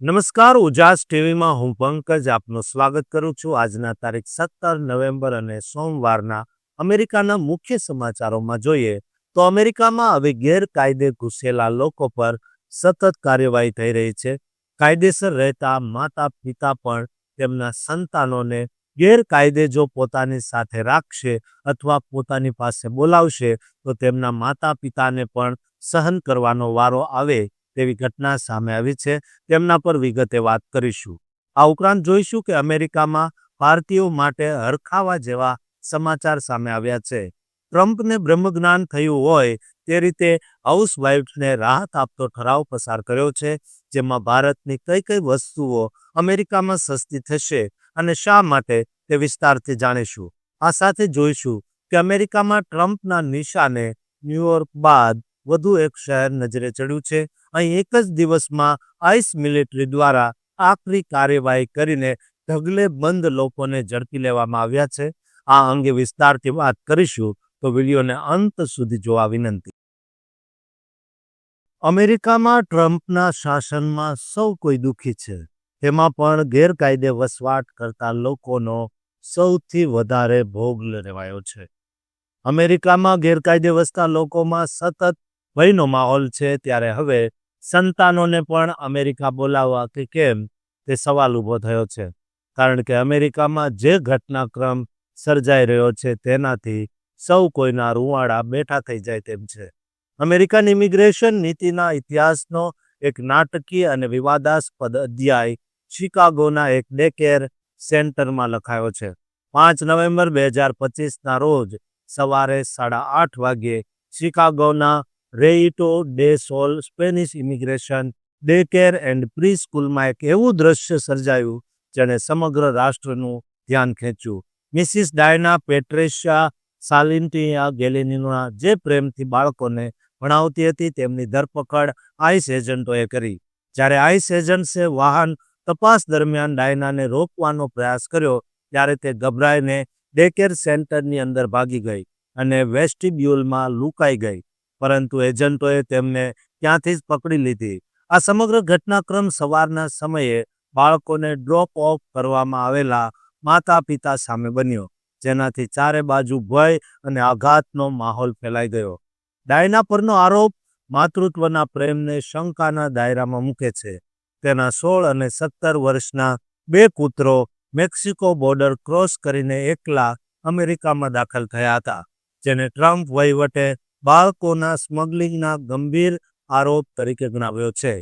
નમસ્કાર, ઉજાસ ટીવીમાં હું પંકજ આપનું સ્વાગત કરું છું. આજના તારીખ સત્તર નવેમ્બર અને સોમવારના અમેરિકાના મુખ્ય સમાચારોમાં જોઈએ તો અમેરિકામાં હવે ગેરકાયદે ઘૂસેલા લોકો પર સતત કાર્યવાહી થઈ રહી છે. કાયદેસર રહેતા માતા, પિતા પણ તેમના સંતાનોને ગેરકાયદે જો પોતાની સાથે રાખશે અથવા પોતાની પાસે બોલાવશે તો તેમના માતા, પિતાને પણ સહન કરવાનો વારો આવે તેવી ઘટના સામે આવી છે. તેમના પર વિગતે વાત કરીશું. આ ઉપરાંત જોઈશું કે અમેરિકામાં ભારતીયો માટે હરખાવા જેવા સમાચાર સામે આવ્યા છે. ટ્રમ્પને બ્રહ્મજ્ઞાન થયું હોય તે રીતે હાઉસવાઇફને રાહત આપતો ઠરાવ પસાર કર્યો છે, જેમાં ભારતની કઈ કઈ વસ્તુઓ અમેરિકામાં સસ્તી થશે અને શા માટે તે વિસ્તારથી જાણીશું. આ સાથે જોઈશું કે અમેરિકામાં ટ્રમ્પના નિશાને ન્યુયોર્ક બાદ વધુ એક શહેર નજરે ચડ્યું છે. અહીં એક જ દિવસમાં આઈસ મિલિટરી દ્વારા આકરી કાર્યવાહી કરીને ઢગલે બંધ લોકોને ઝડપી લેવામાં આવ્યા છે. આ અંગે વિસ્તારથી વાત કરીશું તો વિડીયોને અંત સુધી જોવા વિનંતી. અમેરિકામાં ટ્રમ્પના શાસનમાં સૌ કોઈ દુઃખી છે. તેમાં પણ ગેરકાયદે વસવાટ કરતા લોકોનો સૌથી વધારે ભોગ લેવાયો છે. અમેરિકામાં ગેરકાયદે વસતા લોકોમાં સતત ભયનો માહોલ છે ત્યારે હવે સંતાનોને પણ અમેરિકા બોલાવવા કે કેમ તે સવાલ ઊભો થયો છે. કારણ કે અમેરિકામાં જે ઘટનાક્રમ સર્જાઈ રહ્યો છે તેનાથી સૌ કોઈના રૂવાડા બેઠા થઈ જાય તેમ છે. અમેરિકન ઇમિગ્રેશન નીતિના ઇતિહાસનો એક નાટકીય અને વિવાદાસ્પદ અધ્યાય શિકાગોના એક ડે કેર સેન્ટરમાં લખાયો છે. પાંચ નવેમ્બર બે હજાર પચીસના રોજ સવારે સાડા આઠ વાગ્યે શિકાગોના Rayito de Sol Spanish immigration day care and pre સ્કૂલમાં એક એવું દ્રશ્ય સર્જાયું જેણે સમગ્ર રાષ્ટ્રનું ધ્યાન ખેંચ્યું. મિસિસ ડાયના પેટ્રેશિયા સાલિન્ટિયા ગેલેનીના જે પ્રેમથી બાળકોને ભણાવતી હતી તેમની ધરપકડ આઈસ એજન્ટોએ કરી. જ્યારે આઈસ એજન્ટ્સે વાહન તપાસ દરમિયાન ડાયનાને રોકવાનો પ્રયાસ કર્યો, ત્યારે તે ગભરાઈને ડેકેર સેન્ટરની અંદર ભાગી ગઈ અને વેસ્ટિબ્યુલમાં લુકાઈ ગઈ. પરંતુ એજન્ટોએ તેમને ત્યાંથી જ પકડી લીધી. આ સમગ્ર ઘટનાક્રમ સવારના સમયે બાળકોને ડ્રોપ ઓફ કરવામાં આવેલા માતા પિતા સામે બન્યો, જેનાથી ચારે બાજુ ભય અને આઘાતનો માહોલ ફેલાઈ ગયો. ડાયના પરનો આરોપ માતૃત્વના પ્રેમને શંકાના દાયરામાં મૂકે છે. તેના સોળ અને સત્તર વર્ષના બે કૂતરો મેક્સિકો બોર્ડર ક્રોસ કરીને એકલા અમેરિકામાં દાખલ થયા હતા, જેને ટ્રમ્પ વહીવટે બાળકોના સ્મગલિંગના ગંભીર આરોપ તરીકે ગણાવ્યો છે.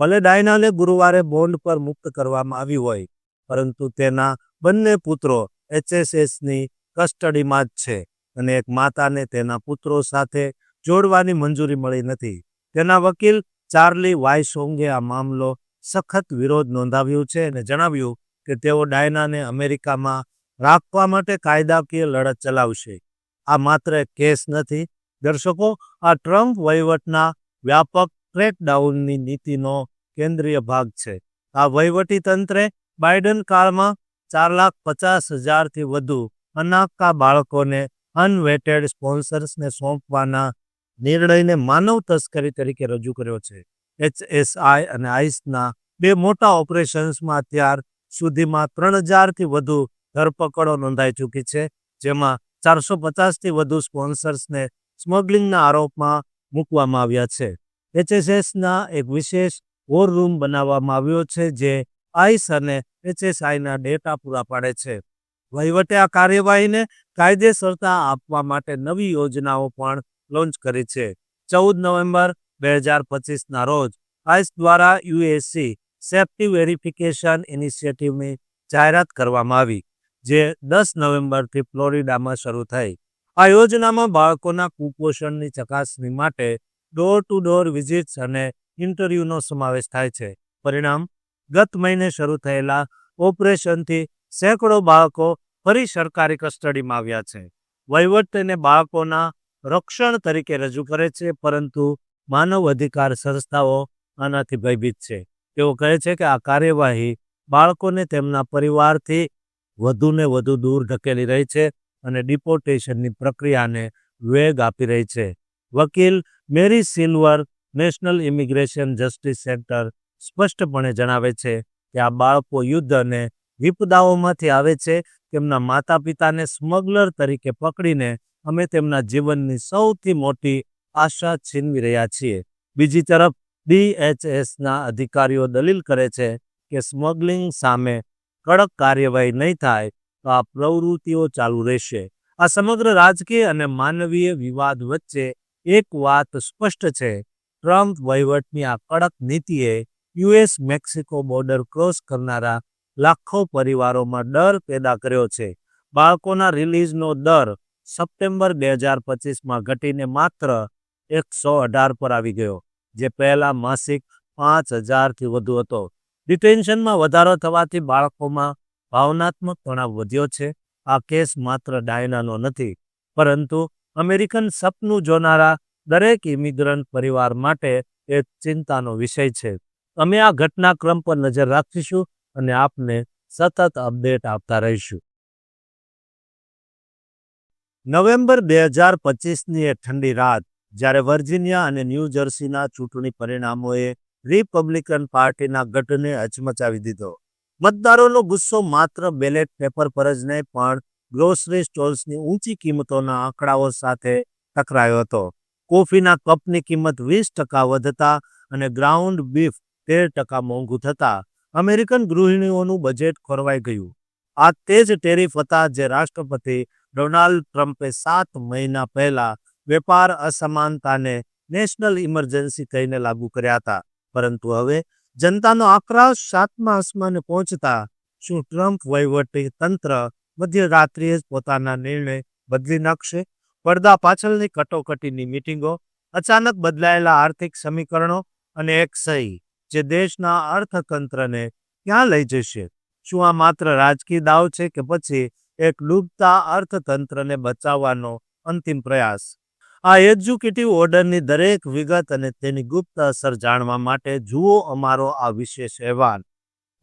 ભલે ડાયનાને ગુરુવારે બોન્ડ પર મુક્ત કરવામાં આવી હોય, પરંતુ તેના બંને પુત્રો એચએસએસની કસ્ટડીમાં જ છે અને એક માતાને તેના પુત્રો સાથે જોડવાની મંજૂરી મળી નથી. તેના વકીલ ચાર્લી વાયસોંગે આ મામલો સખત વિરોધ નોંધાવ્યું છે અને જણાવ્યું કે તેઓ ડાયનાને અમેરિકામાં રાખવા માટે કાયદાકીય લડત ચલાવશે. આ માત્ર કેસ નથી દર્શકો, આ ટ્રમ્પ વહીવટના વ્યાપક ક્રેકડાઉનની નીતિનો કેન્દ્રીય ભાગ છે. આ વહીવટી તંત્રે બાઇડન કાળમાં ચાર લાખ પચાસ હજારથી વધુ અનાકા બાળકોને અનવેટેડ સ્પોન્સર્સને સોંપવાના નિર્ણયને માનવ તસ્કરી તરીકે રજૂ કર્યો છે. એચએસઆઈ અને આઈસના બે મોટા ઓપરેશન્સમાં અત્યાર સુધીમાં ત્રણ હજારથી વધુ ધરપકડો નોંધાઈ ચૂકી છે, જેમાં ચારસો પચાસથી વધુ સ્પોન્સર્સને સ્મગલિંગના આરોપમાં મૂકવામાં આવ્યા છે. એચએસએસના એક વિશેષ વોર રૂમ બનાવવામાં આવ્યો છે જે આઈસ અને એચએસઆઈના ડેટા પૂરા પાડે છે. વહીવટે આ કાર્યવાહીને કાયદેસરતા આપવા માટે નવી યોજનાઓ પણ લોન્ચ કરી છે. ચૌદ નવેમ્બર બે હજાર પચીસના રોજ આઈસ દ્વારા યુએસસી સેફ્ટી વેરિફિકેશન ઇનિશિયેટિવની જાહેરાત કરવામાં આવી, જે દસ નવેમ્બરથી ફ્લોરિડામાં શરૂ થઈ. આ યોજનામાં બાળકોના કુપોષણની ચકાસણી માટે ડોર ટુ ડોર વિઝિટ્સ અને ઇન્ટરવ્યૂનો સમાવેશ થાય છે. પરિણામ, ગત મહિને શરૂ થયેલા ઓપરેશનથી સેંકડો બાળકો ફરી સરકારી કસ્ટડીમાં આવ્યા છે. વહીવટ તેને બાળકોના રક્ષણ તરીકે રજૂ કરે છે, પરંતુ માનવ અધિકાર સંસ્થાઓ આનાથી ભયભીત છે. તેઓ કહે છે કે આ કાર્યવાહી બાળકોને તેમના પરિવારથી વધુને વધુ દૂર ધકેલી રહી છે અને ડિપોર્ટેશનની પ્રક્રિયાને વેગ આપી રહી છે. વકીલ Mary Silver National Immigration Justice Center સ્પષ્ટપણે જણાવે છે કે આ બાળકો યુદ્ધ અને વિપદાઓમાંથી આવે છે, તેમના માતા પિતાને સ્મગલર તરીકે પકડીને અમે તેમના જીવનની સૌથી મોટી આશા છીનવી રહ્યા છીએ. બીજી તરફ, ડીએચએસના અધિકારીઓ દલીલ કરે છે કે સ્મગલિંગ સામે કડક કાર્યવાહી નહીં થાય તો આ પ્રવૃત્તિઓ ચાલુ રહેશે. આ સમગ્ર રાજકીય અને માનવીય વિવાદ વચ્ચે એક વાત સ્પષ્ટ છે. ટ્રમ્પ વહીવટની આ કડક નીતિએ યુએસ મેક્સિકો બોર્ડર ક્રોસ કરનારા લાખો પરિવારોમાં ડર પેદા કર્યો છે. બાળકોના રિલીઝનો દર સપ્ટેમ્બર બે હજાર પચીસમાં ઘટીને માત્ર એકસો અઢાર પર આવી ગયો, જે પહેલા માસિક પાંચ હજારથી વધુ હતો. ડિટેન્શનમાં વધારો થવાથી બાળકોમાં ભાવનાત્મક તણાવ વધ્યો છે. આ કેસ માત્ર ડાયનાનો નથી, પરંતુ અમેરિકન સપનું જોનારા દરેક ઇમિગ્રન્ટ પરિવાર માટે એ ચિંતાનો વિષય છે. અમે આ ઘટનાક્રમ પર નજર રાખીશું અને આપને સતત અપડેટ આપતા રહીશું. નવેમ્બર બે હજાર પચીસની એ ઠંડી રાત, જ્યારે વર્જિનિયા અને ન્યૂ જર્સીના ચૂંટણી પરિણામોએ રિપબ્લિકન પાર્ટીના ગઢને અચમચાવી દીધો. મતદારોનો ગુસ્સો માત્ર બેલેટ પેપર પર જ નહીં, પણ ગ્રોસરી સ્ટોર્સની ઊંચી કિંમતોના આંકડાઓ સાથે ટકરાયો હતો. કોફીના કપની કિંમત વીસ ટકા વધતા અને ગ્રાઉન્ડ બીફ તેર ટકા મોંઘું થતા અમેરિકન ગૃહિણીઓનું બજેટ ખોરવાઈ ગયું. આ તે જ ટેરિફ હતા જે રાષ્ટ્રપતિ ડોનાલ્ડ ટ્રમ્પે સાત મહિના પહેલા વેપાર અસમાનતાને નેશનલ ઇમરજન્સી કહીને લાગુ કર્યા હતા. પરંતુ હવે જનતાનો આક્રોશ સાતમા આસમાને પહોંચતા શું ટ્રમ્પ વહીવટી તંત્ર મધ્યરાત્રિએ જ પોતાના નિર્ણય બદલી નાખશે? પડદા પાછળની કટોકટીની મિટિંગો, અચાનક બદલાયેલા આર્થિક સમીકરણો અને એક સહી જે દેશના અર્થતંત્રને ક્યાં લઈ જશે? શું આ માત્ર રાજકીય દાવ છે કે પછી એક ડૂબતા અર્થતંત્રને બચાવવાનો અંતિમ પ્રયાસ? આ એક્ઝિક્યુટિવ ઓર્ડરની દરેક વિગત અને તેની ગુપ્ત અસર જાણવા માટે જુઓ અમારો આ વિશેષ અહેવાલ.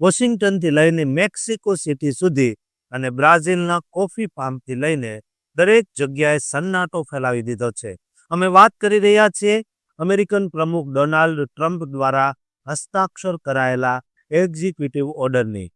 વોશિંગ્ટનથી લઈને મેક્સિકો સિટી સુધી અને બ્રાઝિલના કોફી ફાર્મથી લઈને દરેક જગ્યાએ સન્નાટો ફેલાવી દીધો છે. અમે વાત કરી રહ્યા છીએ અમેરિકન પ્રમુખ ડોનાલ્ડ ટ્રમ્પ દ્વારા હસ્તાક્ષર કરાયેલા એક્ઝિક્યુટિવ ઓર્ડરની,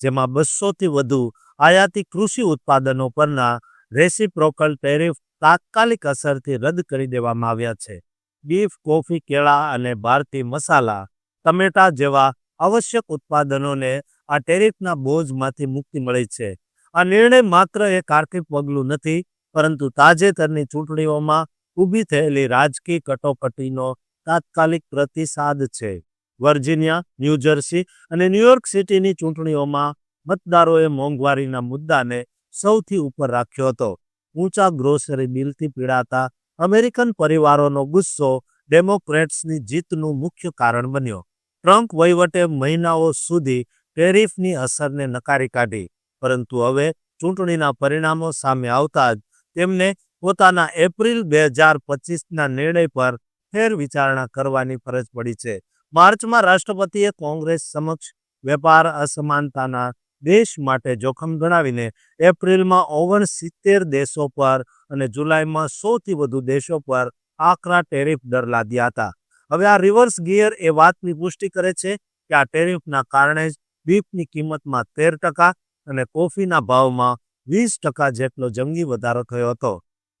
જેમાં બસોથી વધુ આયાતી કૃષિ ઉત્પાદનો પરના રેસિપ્રોકલ ટેરિફ તાત્કાલિક અસરથી રદ કરી દેવામાં આવ્યા છે. બીફ, કોફી, કેળા અને ભારતી મસાલા, ટમેટા જેવા આવશ્યક ઉત્પાદનોને આ ટેરિફના બોજમાંથી મુક્તિ મળી છે. આ નિર્ણય માત્ર એક આર્થિક પગલું નથી, પરંતુ તાજેતરની ચૂંટણીઓમાં ઊભી થયેલી રાજકીય કટોકટીનો તાત્કાલિક પ્રતિસાદ છે. વર્જિનિયા ન્યૂજર્સી અને ન્યૂયોર્ક સિટીની ચૂંટણીઓમાં મતદારોએ મોંઘવારીના મુદ્દાને સૌથી ઉપર રાખ્યો હતો. ઊંચા ગ્રોસરી બિલથી પીડાતા અમેરિકન પરિવારોનો ગુસ્સો ડેમોક્રેટ્સની જીતનું મુખ્ય કારણ બન્યો. ટ્રમ્પ વહીવટે મહિનાઓ સુધી ટેરિફની અસરને નકારી કાઢી, પરંતુ હવે ચૂંટણીના પરિણામો સામે આવતા જ તેમને પોતાના એપ્રિલ બે હજાર પચીસના નિર્ણય પર ફેર વિચારણા કરવાની ફરજ પડી છે. માર્ચમાં રાષ્ટ્રપતિએ કોંગ્રેસ સમક્ષ વેપાર અસમાનતાના દેશ માટે જોખમ ગણાવીને એપ્રિલમાં ઓગણસિત્તેર દેશો પર અને જુલાઈમાં સૌથી વધુ દેશો પર આકરા ટેરિફ દર લાદ્યા હતા. હવે આ રિવર્સ ગિયર એ વાતની પુષ્ટિ કરે છે કે આ ટેરિફના કારણે જ બીફની કિંમતમાં તેર ટકા અને કોફીના ભાવમાં વીસ ટકા જેટલો જંગી વધારો થયો હતો.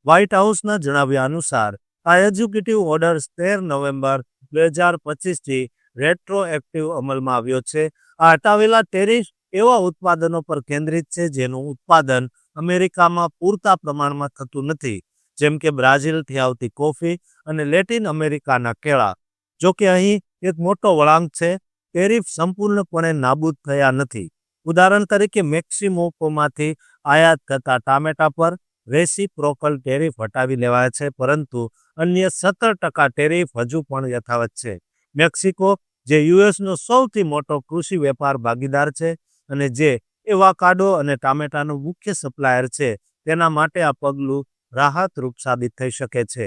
વ્હાઇટ હાઉસના જણાવ્યા અનુસાર, આ એક્ઝિક્યુટિવ ઓર્ડર તેર નવેમ્બર બે હજાર પચીસથી રેટ્રોએક્ટિવ અમલમાં આવ્યો છે. આ હટાવેલા ટેરિફ એવા ઉત્પાદનો પર કેન્દ્રિત છે જેનું ઉત્પાદન અમેરિકામાં પૂરતા પ્રમાણમાં થતું નથી. જેમ કે બ્રાઝિલથી આવતી કોફી અને લેટિન અમેરિકાના કેળા. જો કે અહીં એક મોટો વળાંક છે, ટેરિફ સંપૂર્ણપણે નાબૂદ થયા નથી. ઉદાહરણ તરીકે મેક્સિમોકોમાંથી આયાત થતા ટામેટા પર રેસિપ્રોકલ ટેરિફ હટાવી લેવાય છે, પરંતુ અન્ય સત્તર ટકા ટેરિફ હજુ પણ યથાવત છે. મેક્સિકો, જે યુએસનો સૌથી મોટો કૃષિ વેપાર ભાગીદાર છે અને જે એવાકાડો અને ટામેટાનો મુખ્ય સપ્લાયર છે, તેના માટે આ પગલું રાહતરૂપ સાબિત થઈ શકે છે.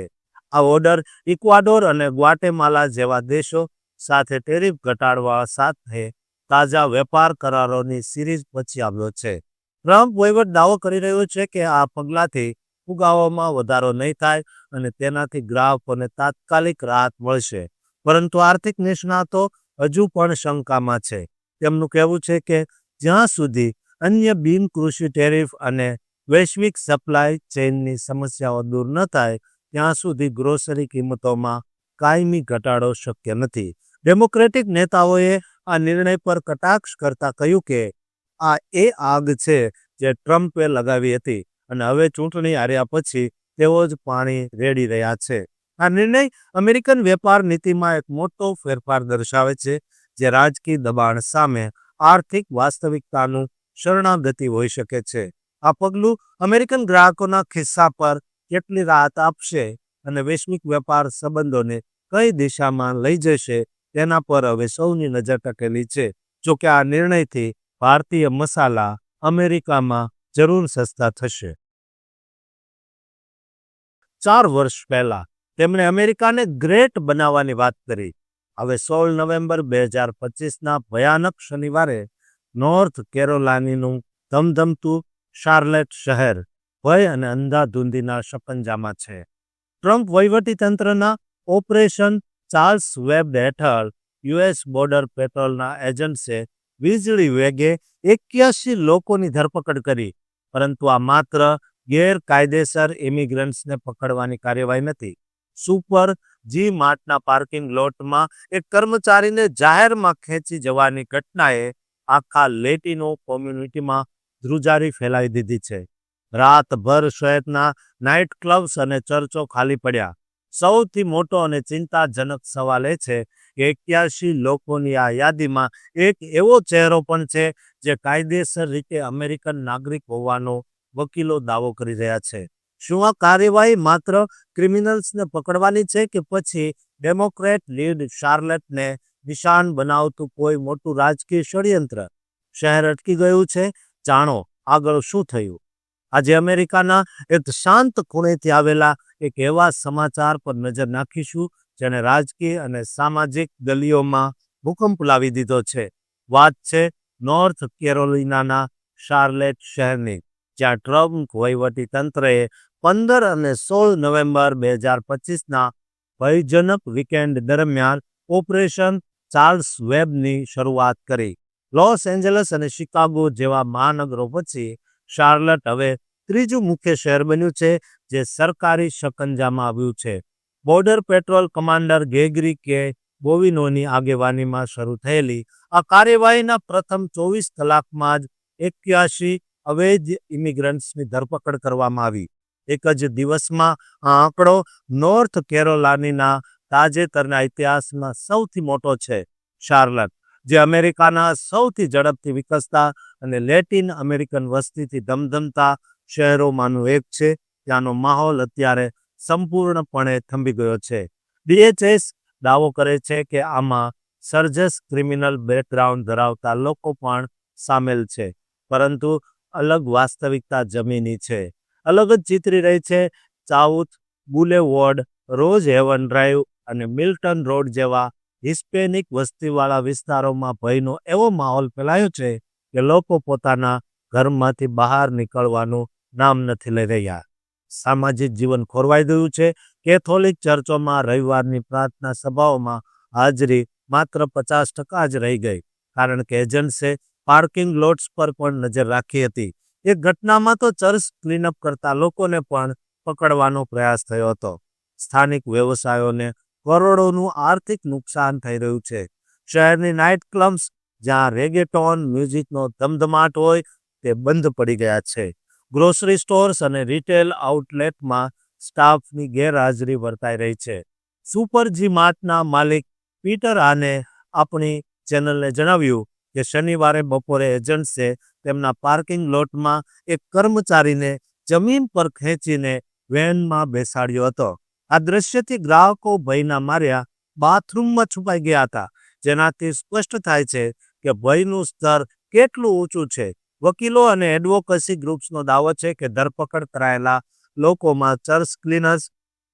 આ ઓર્ડર ઇક્વાડોર અને ગ્વાટેમાલા જેવા દેશો સાથે ટેરિફ ઘટાડવા સાથે તાજા વેપાર કરારોની સિરીઝ પછી આવ્યો છે. ટ્રમ્પ વહીવટ દાવો કરી રહ્યો છે કે આ પગલાંથી ફુગાવામાં વધારો નહીં થાય અને તેનાથી ગ્રાહકોને તાત્કાલિક રાહત મળશે. પરંતુ આર્થિક નિષ્ણાતો હજુ પણ શંકામાં છે. તેમનું કહેવું છે કે જ્યાં સુધી અન્ય બિન કૃષિ ટેરિફ અને વૈશ્વિક સપ્લાય ચેઇનની સમસ્યાઓ દૂર ન થાય, ત્યાં સુધી ગ્રોસરી કિંમતોમાં કાયમી ઘટાડો શક્ય નથી. ડેમોક્રેટિક નેતાઓએ આ નિર્ણય પર કટાક્ષ કરતા કહ્યું કે, આ એ આગ છે જે ટ્રમ્પે લગાવી હતી અને હવે ચૂંટણી હાર્યા પછી તેઓ જ પાણી રેડી રહ્યા છે. આ નિર્ણય અમેરિકન વેપાર નીતિમાં એક મોટો ફેરફાર દર્શાવે છે, જે રાજકીય દબાણ સામે આર્થિક વાસ્તવિકતાનું શરણાગતિ હોઈ શકે છે. આ પગલું અમેરિકન ગ્રાહકોના ખિસ્સા પર કેટલી રાહત આપશે અને વૈશ્વિક વેપાર સંબંધોને કઈ દિશામાં લઈ જશે તેના પર હવે સૌની નજર ટકેલી છે. જો કે આ નિર્ણયથી ભારતીય મસાલા અમેરિકામાં જરૂર સસ્તા થશે. ચાર વર્ષ પહેલા તેમણે અમેરિકાને ગ્રેટ બનાવવાની વાત કરી. હવે સોળ નવેમ્બર બે હજાર પચીસના ભયાનક શનિવારે નોર્થ કેરોલાનીનું ધમધમતું શાર્લેટ શહેર ભય અને અંધાધૂંધીના સપંજામાં છે. ટ્રમ્પ વહીવટીતંત્રના ઓપરેશન ચાર્લ્સ વેબ હેઠળ યુએસ બોર્ડર પેટ્રોલના એજન્ટ્સે વીજળી વેગે એક્યાસી લોકોની ધરપકડ કરી, પરંતુ આ માત્ર ગેરકાયદેસર ઇમિગ્રન્ટ્સને પકડવાની કાર્યવાહી નથી. સુપર જી માર્ટના પાર્કિંગ લોટમાં એક કર્મચારીને જાહેરમાં ખેંચી જવાની ઘટનાએ આખા લેટિનો કોમ્યુનિટીમાં ધ્રુજારી ફેલાવી દીધી છે. રાતભર શહેરના નાઇટ ક્લબ્સ અને ચર્ચો ખાલી પડ્યા. સૌથી મોટો અને ચિંતાજનક સવાલ એ છે કે એક્યાસી લોકોની આ યાદીમાં એક એવો ચહેરો પણ છે જે કાયદેસર રીતે અમેરિકન નાગરિક હોવાનો વકીલો દાવો કરી રહ્યા છે. શું આ કાર્યવાહી માત્ર ક્રિમિનલ્સને પકડવાની છે કે પછી ડેમોક્રેટ લીડ શાર્લેટને નિશાન બનાવતું કોઈ મોટું રાજકીય ષડયંત્ર શહેર અટકી ગયું છે? જાણો, આગળ શું થયું? આજે અમેરિકાના એક શાંત ખૂણેથી આવેલા એક એવા સમાચાર પર નજર નાખીશું જેને રાજકીય અને સામાજિક ગલીઓમાં ભૂકંપ લાવી દીધો છે. વાત છે નોર્થ કેરોલિનાના શાર્લેટ શહેરની, જ્યાં ટ્રમ્પ વહીવટી તંત્રએ પંદર અને સોળ નવેમ્બર બે હજાર પચીસના ભયજનક વીકેન્ડ દરમિયાન ઓપરેશન ચાર્લ્સ વેબની શરૂઆત કરી. લોસ એન્જલસ અને શિકાગો જેવા મહાનગરો પછી શાર્લટ હવે ત્રીજું મુખ્ય શહેર બન્યું છે, જે સરકારી શકંજામાં આવ્યું છે. બોર્ડર પેટ્રોલ કમાન્ડર ગેગરી કે બોવિનોની આગેવાનીમાં શરૂ થયેલી આ કાર્યવાહીના પ્રથમ ચોવીસ કલાકમાં જ એક્યાસી અવૈધ ઇમિગ્રન્ટ્સની ધરપકડ કરવામાં આવી. એક જ દિવસમાં આ આંકડો નોર્થ કેરોલાનીના તાજેતરના ઇતિહાસમાં સૌથી મોટો છે શાર્લટ જે અમેરિકાના સૌથી ઝડપથી વિકસતા અને લેટિન અમેરિકન વસ્તીથી ધમધમતા શહેરોમાંનું એક છે. ત્યાંનો માહોલ અત્યારે સંપૂર્ણપણે થંભી ગયો છે. ડીએચએસ દાવો કરે છે કે આમાં સર્જસ ક્રિમિનલ બેકગ્રાઉન્ડ ધરાવતા લોકો પણ સામેલ છે, પરંતુ અલગ વાસ્તવિકતા જમીની છે. અલગ જ ચિતરી રહી છે. South Boulevard Rose Haven Drive અને મિલ્ટન રોડ જેવા હિસ્પેનિક વસ્તીવાળા વિસ્તારોમાં ભયનો એવો માહોલ ફેલાયો છે કે લોકો પોતાના ઘરમાંથી બહાર નીકળવાનું નામ નથી લઈ રહ્યા. સામાજિક જીવન ખોરવાઈ ગયું છે. કેથોલિક ચર્ચોમાં રવિવારની પ્રાર્થના સભાઓમાં હાજરી માત્ર પચાસ ટકા જ રહી ગઈ, કારણ કે એજન્ટ્સે પાર્કિંગ લોટ્સ પર પણ નજર રાખી હતી. એક ઘટનામાં તો ચર્ચ ક્લીનઅપ કરતા લોકોને પણ પકડવાનો પ્રયાસ થયો હતો. સ્થાનિક વ્યવસાયોને કરોડોનું આર્થિક નુકસાન થઈ રહ્યું છે. શહેરની નાઇટ ક્લબ્સ, જ્યાં રેગેટોન, મ્યુઝિકનો ધમધમાટ હોય, તે બંધ પડી ગયા છે. ગ્રોસરી સ્ટોર્સ અને રિટેલ આઉટલેટમાં સ્ટાફની ગેરહાજરી વર્તાઈ રહી છે. સુપરજી માર્ટના માલિક પીટર આને આપણી ચેનલને જણાવ્યું કે શનિવારે બપોરે એજન્ટ્સે તેમના પાર્કિંગ લોટમાં એક કર્મચારીને જમીન પર ખેંચીને વેનમાં બેસાડ્યો હતો. આ દ્રશ્યથી ગ્રાહકો ભયના માર્યા બાથરૂમમાં છુપાઈ ગયા હતા, જેનાથી સ્પષ્ટ થાય છે કે ભયનું સ્તર કેટલું ઊંચું છે. વકીલો અને એડવોકસી ગ્રુપ્સનો દાવો છે કે ધરપકડ કરાયેલા લોકોમાં ચર્ચ ક્લીનર્સ,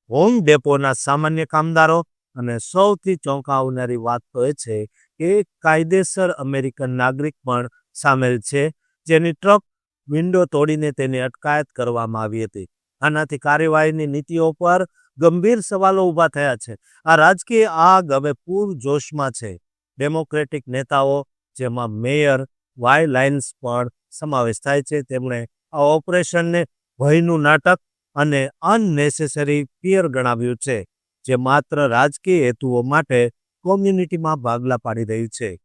હોમ ડેપોના સામાન્ય કામદારો અને સૌથી ચોંકાવનારી વાત તો એ છે કે કાયદેસર અમેરિકન નાગરિક પણ સામેલ છે, જેની ટ્રક વિન્ડો તોડીને તેની અટકાયત કરવામાં આવી હતી. આનાથી કાર્યવાહીની નીતિઓ પર ગંભીર સવાલો ઊભા થયા છે. આ રાજકીય આગ હવે પૂર જોશમાં છે. ડેમોક્રેટિક નેતાઓ, જેમાં મેયર, વાય લાઇન્સ પણ સમાવેશ થાય છે, તેમણે આ ઓપરેશનને ભયનું નાટક અને અનનેસેસરી ફિયર ગણાવ્યું છે, જે માત્ર રાજકીય હેતુઓ માટે કોમ્યુનિટીમાં ભાગલા પાડી રહ્યું છે.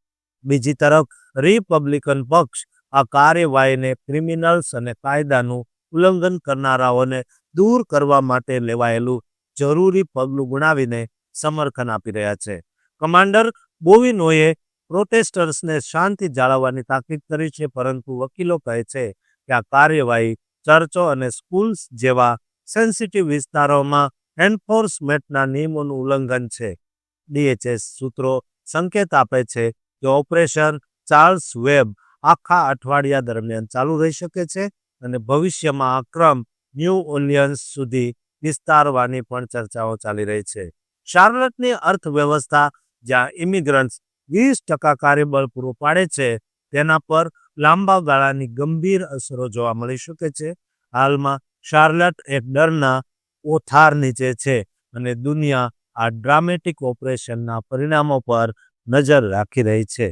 બીજી તરફ, રિપબ્લિકન પક્ષ આ કાર્યવાહીને ક્રિમિનલ્સ અને કાયદાનું ઉલ્લંઘન કરનારાઓને દૂર કરવા માટે લેવાયેલું જરૂરી પગલું ગણાવીને સમર્થન આપી રહ્યા છે. કમાન્ડર બોવિનોએ પ્રોટેસ્ટર્સને શાંતિ જાળવવાની તાકીદ કરી છે, પરંતુ વકીલો કહે છે કે આ કાર્યવાહી ચર્ચો અને સ્કૂલ્સ જેવા સેન્સિટિવ વિસ્તારોમાં એન્ફોર્સમેન્ટના નિયમોનું ઉલ્લંઘન છે. ડીએચએસ સૂત્રો સંકેત આપે છે કે ઓપરેશન ચાર્લ્સ વેબ આખા અઠવાડિયા દરમિયાન ચાલુ રહી શકે છે અને ભવિષ્યમાં આ ક્રમ ન્યૂ ઓલિયન્સ સુધી વિસ્તારવાની પણ ચર્ચાઓ ચાલી રહી છે. શાર્લટની અર્થવ્યવસ્થા જ્યાં ઇમિગ્રન્ટ્સ વીસ ટકા કાર્યબળ પૂરું પાડે છે, તેના પર લાંબા ગાળાની ગંભીર અસરો જોવા મળી શકે છે. હાલમાં શાર્લટ એક ડરના ઓથાર નીચે છે અને દુનિયા આ ડ્રામેટિક ઓપરેશનના પરિણામો પર નજર રાખી રહી છે.